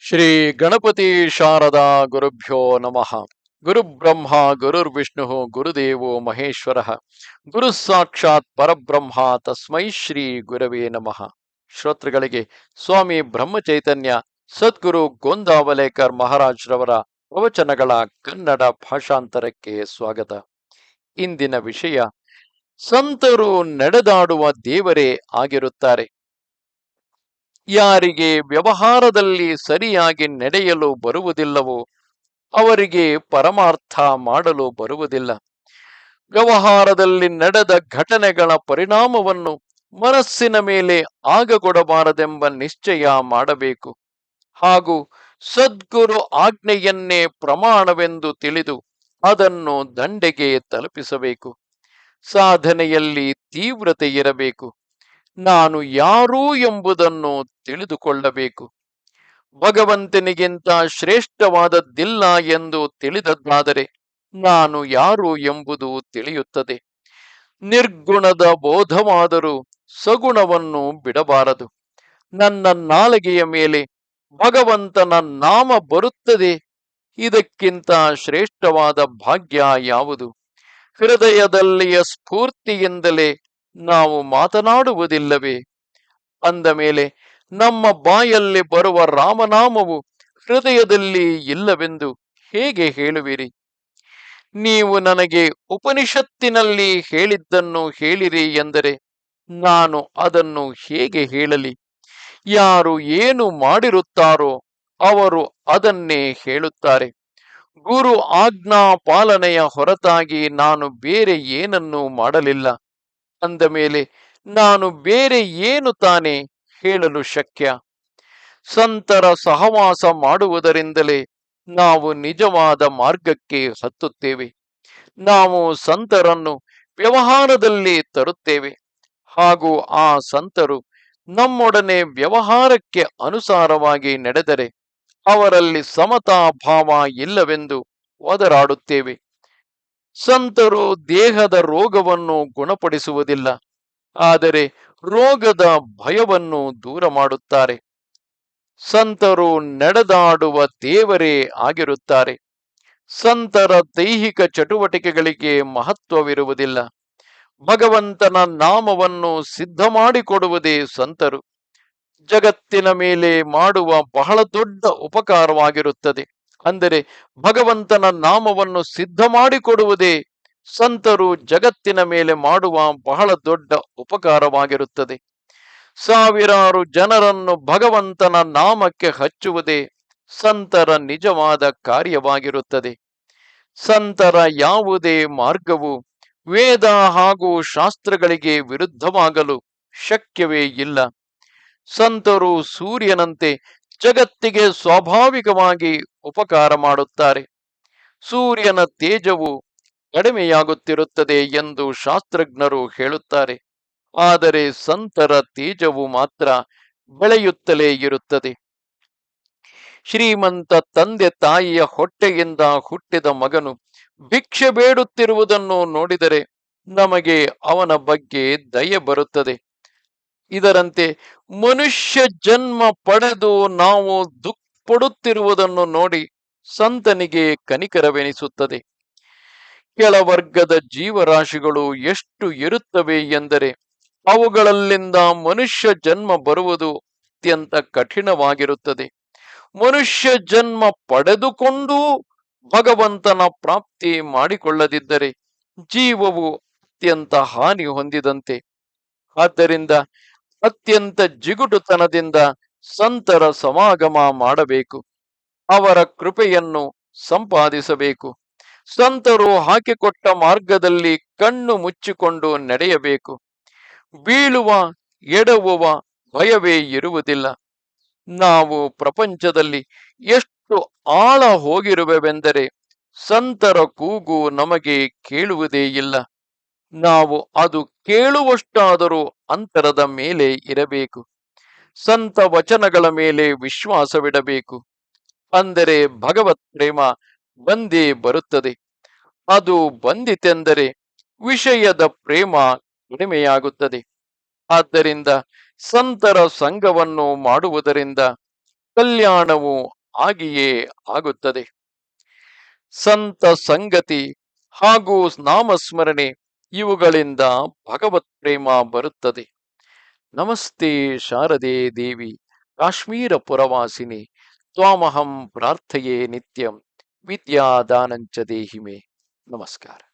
ಶ್ರೀ ಗಣಪತಿ ಶಾರದಾ ಗುರುಭ್ಯೋ ನಮಃ. ಗುರುಬ್ರಹ್ಮ ಗುರುರ್ವಿಷ್ಣು ಗುರುದೇವೋ ಮಹೇಶ್ವರ. ಗುರು ಸಾಕ್ಷಾತ್ ಪರಬ್ರಹ್ಮ, ತಸ್ಮೈ ಶ್ರೀ ಗುರವೇ ನಮಃ. ಶ್ರೋತೃಗಳಿಗೆ ಸ್ವಾಮಿ ಬ್ರಹ್ಮಚೈತನ್ಯ, ಸದ್ಗುರು ಗೋಂದಾವಲೇಕರ್ ಮಹಾರಾಜ್ರವರ ಪ್ರವಚನಗಳ ಕನ್ನಡ ಭಾಷಾಂತರಕ್ಕೆ ಸ್ವಾಗತ. ಇಂದಿನ ವಿಷಯ, ಸಂತರು ನಡೆದಾಡುವ ದೇವರೇ ಆಗಿರುತ್ತಾರೆ. ಯಾರಿಗೆ ವ್ಯವಹಾರದಲ್ಲಿ ಸರಿಯಾಗಿ ನಡೆಯಲು ಬರುವುದಿಲ್ಲವೋ ಅವರಿಗೆ ಪರಮಾರ್ಥ ಮಾಡಲು ಬರುವುದಿಲ್ಲ. ವ್ಯವಹಾರದಲ್ಲಿ ನಡೆದ ಘಟನೆಗಳ ಪರಿಣಾಮವನ್ನು ಮನಸ್ಸಿನ ಮೇಲೆ ಆಗಗೊಡಬಾರದೆಂಬ ನಿಶ್ಚಯ ಮಾಡಬೇಕು. ಹಾಗೂ ಸದ್ಗುರು ಆಜ್ಞೆಯನ್ನೇ ಪ್ರಮಾಣವೆಂದು ತಿಳಿದು ಅದನ್ನು ದಂಡೆಗೆ ತಲುಪಿಸಬೇಕು. ಸಾಧನೆಯಲ್ಲಿ ತೀವ್ರತೆ ಇರಬೇಕು. ನಾನು ಯಾರು ಎಂಬುದನ್ನು ತಿಳಿದುಕೊಳ್ಳಬೇಕು. ಭಗವಂತನಿಗಿಂತ ಶ್ರೇಷ್ಠವಾದದ್ದಿಲ್ಲ ಎಂದು ತಿಳಿದದ್ದಾದರೆ ನಾನು ಯಾರು ಎಂಬುದು ತಿಳಿಯುತ್ತದೆ. ನಿರ್ಗುಣದ ಬೋಧವಾದರೂ ಸಗುಣವನ್ನು ಬಿಡಬಾರದು. ನನ್ನ ನಾಲಿಗೆಯ ಮೇಲೆ ಭಗವಂತನ ನಾಮ ಬರುತ್ತದೆ. ಇದಕ್ಕಿಂತ ಶ್ರೇಷ್ಠವಾದ ಭಾಗ್ಯ ಯಾವುದು? ಹೃದಯದಲ್ಲಿಯ ಸ್ಫೂರ್ತಿಯಿಂದಲೇ ನಾವು ಮಾತನಾಡುವುದಿಲ್ಲವೇ? ಅಂದ ಮೇಲೆ, ನಮ್ಮ ಬಾಯಲ್ಲಿ ಬರುವ ರಾಮನಾಮವು ಹೃದಯದಲ್ಲಿ ಇಲ್ಲವೆಂದು ಹೇಗೆ ಹೇಳುವಿರಿ? ನೀವು ನನಗೆ ಉಪನಿಷತ್ತಿನಲ್ಲಿ ಹೇಳಿದ್ದನ್ನು ಹೇಳಿರಿ ಎಂದರೆ ನಾನು ಅದನ್ನು ಹೇಗೆ ಹೇಳಲಿ? ಯಾರು ಏನು ಮಾಡಿರುತ್ತಾರೋ ಅವರು ಅದನ್ನೇ ಹೇಳುತ್ತಾರೆ. ಗುರು ಆಜ್ಞಾ ಪಾಲನೆಯ ಹೊರತಾಗಿ ನಾನು ಬೇರೆ ಏನನ್ನೂ ಮಾಡಲಿಲ್ಲ. ಅಂದ ಮೇಲೆ, ನಾನು ಬೇರೆ ಏನು ತಾನೆ ಹೇಳಲು ಶಕ್ಯ? ಸಂತರ ಸಹವಾಸ ಮಾಡುವುದರಿಂದಲೇ ನಾವು ನಿಜವಾದ ಮಾರ್ಗಕ್ಕೆ ಹತ್ತುತ್ತೇವೆ. ನಾವು ಸಂತರನ್ನು ವ್ಯವಹಾರದಲ್ಲಿ ತರುತ್ತೇವೆ. ಹಾಗೂ ಆ ಸಂತರು ನಮ್ಮೊಡನೆ ವ್ಯವಹಾರಕ್ಕೆ ಅನುಸಾರವಾಗಿ ನಡೆದರೆ ಅವರಲ್ಲಿ ಸಮತಾ ಭಾವ ಇಲ್ಲವೆಂದು ಒದರಾಡುತ್ತೇವೆ. ಸಂತರು ದೇಹದ ರೋಗವನ್ನು ಗುಣಪಡಿಸುವುದಿಲ್ಲ, ಆದರೆ ರೋಗದ ಭಯವನ್ನು ದೂರ ಮಾಡುತ್ತಾರೆ. ಸಂತರು ನಡೆದಾಡುವ ದೇವರೇ ಆಗಿರುತ್ತಾರೆ. ಸಂತರ ದೈಹಿಕ ಚಟುವಟಿಕೆಗಳಿಗೆ ಮಹತ್ವವಿರುವುದಿಲ್ಲ. ಭಗವಂತನ ನಾಮವನ್ನು ಸಿದ್ಧ ಮಾಡಿಕೊಡುವುದೇ ಸಂತರು. ಜಗತ್ತಿನ ಮೇಲೆ ಮಾಡುವ ಬಹಳ ದೊಡ್ಡ ಉಪಕಾರವಾಗಿರುತ್ತದೆ. ಅಂದರೆ ಭಗವಂತನ ನಾಮವನ್ನು ಸಿದ್ಧ ಮಾಡಿಕೊಡುವುದೇ ಸಂತರು ಜಗತ್ತಿನ ಮೇಲೆ ಮಾಡುವ ಬಹಳ ದೊಡ್ಡ ಉಪಕಾರವಾಗಿರುತ್ತದೆ. ಸಾವಿರಾರು ಜನರನ್ನು ಭಗವಂತನ ನಾಮಕ್ಕೆ ಹಚ್ಚುವುದೇ ಸಂತರ ನಿಜವಾದ ಕಾರ್ಯವಾಗಿರುತ್ತದೆ. ಸಂತರ ಯಾವುದೇ ಮಾರ್ಗವು ವೇದ ಹಾಗೂ ಶಾಸ್ತ್ರಗಳಿಗೆ ವಿರುದ್ಧವಾಗಲು ಶಕ್ಯವೇ ಇಲ್ಲ. ಸಂತರು ಸೂರ್ಯನಂತೆ ಜಗತ್ತಿಗೆ ಸ್ವಾಭಾವಿಕವಾಗಿ ಉಪಕಾರ ಮಾಡುತ್ತಾರೆ. ಸೂರ್ಯನ ತೇಜವು ಕಡಿಮೆಯಾಗುತ್ತಿರುತ್ತದೆ ಎಂದು ಶಾಸ್ತ್ರಜ್ಞರು ಹೇಳುತ್ತಾರೆ. ಆದರೆ ಸಂತರ ತೇಜವು ಮಾತ್ರ ಬೆಳೆಯುತ್ತಲೇ ಇರುತ್ತದೆ. ಶ್ರೀಮಂತ ತಂದೆ ತಾಯಿಯ ಹೊಟ್ಟೆಯಿಂದ ಹುಟ್ಟಿದ ಮಗನು ಭಿಕ್ಷೆ ಬೇಡುತ್ತಿರುವುದನ್ನು ನೋಡಿದರೆ ನಮಗೆ ಅವನ ಬಗ್ಗೆ ದಯೆ ಬರುತ್ತದೆ. ಇದರಂತೆ ಮನುಷ್ಯ ಜನ್ಮ ಪಡೆದು ನಾವು ದುಃಖ ಪಡುತ್ತಿರುವುದನ್ನು ನೋಡಿ ಸಂತನಿಗೆ ಕನಿಕರವೆನಿಸುತ್ತದೆ. ಕೆಳವರ್ಗದ ಜೀವರಾಶಿಗಳು ಎಷ್ಟು ಇರುತ್ತವೆ ಎಂದರೆ ಅವುಗಳಲ್ಲಿಂದ ಮನುಷ್ಯ ಜನ್ಮ ಬರುವುದು ಅತ್ಯಂತ ಕಠಿಣವಾಗಿರುತ್ತದೆ. ಮನುಷ್ಯ ಜನ್ಮ ಪಡೆದುಕೊಂಡು ಭಗವಂತನ ಪ್ರಾಪ್ತಿ ಮಾಡಿಕೊಳ್ಳದಿದ್ದರೆ ಜೀವವು ಅತ್ಯಂತ ಹಾನಿ ಹೊಂದಿದಂತೆ. ಆದ್ದರಿಂದ ಅತ್ಯಂತ ಜಿಗುಟುತನದಿಂದ ಸಂತರ ಸಮಾಗಮ ಮಾಡಬೇಕು. ಅವರ ಕೃಪೆಯನ್ನು ಸಂಪಾದಿಸಬೇಕು. ಸಂತರು ಹಾಕಿಕೊಟ್ಟ ಮಾರ್ಗದಲ್ಲಿ ಕಣ್ಣು ಮುಚ್ಚಿಕೊಂಡು ನಡೆಯಬೇಕು. ಬೀಳುವ, ಎಡವುವ ಭಯವೇ ಇರುವುದಿಲ್ಲ. ನಾವು ಪ್ರಪಂಚದಲ್ಲಿ ಎಷ್ಟು ಆಳ ಹೋಗಿರುವೆವೆಂದರೆ ಸಂತರ ಕೂಗು ನಮಗೆ ಕೇಳುವುದೇ ಇಲ್ಲ. ನಾವು ಅದು ಕೇಳುವಷ್ಟಾದರೂ ಅಂತರದ ಮೇಲೆ ಇರಬೇಕು. ಸಂತ ವಚನಗಳ ಮೇಲೆ ವಿಶ್ವಾಸವಿಡಬೇಕು. ಅಂದರೆ ಭಗವತ್ ಪ್ರೇಮ ಬಂದೇ ಬರುತ್ತದೆ. ಅದು ಬಂದಿತೆಂದರೆ ವಿಷಯದ ಪ್ರೇಮ ಕಡಿಮೆಯಾಗುತ್ತದೆ. ಆದ್ದರಿಂದ ಸಂತರ ಸಂಘವನ್ನು ಮಾಡುವುದರಿಂದ ಕಲ್ಯಾಣವು ಆಗಿಯೇ ಆಗುತ್ತದೆ. ಸಂತ ಸಂಗತಿ ಹಾಗೂ ನಾಮಸ್ಮರಣೆ ಇವುಗಳಿಂದ ಭಗವತ್ ಪ್ರೇಮ ಬರುತ್ತದೆ. ನಮಸ್ತೆ ಶಾರದೆ ದೇವಿ, ಕಾಶ್ಮೀರ ಪುರವಾಸಿನಿ, ತ್ವಾಮಹಂ ಪ್ರಾರ್ಥಯೇ ನಿತ್ಯಂ, ವಿದ್ಯಾದಾನಂಚ ದೇಹಿಮೆ. ನಮಸ್ಕಾರ.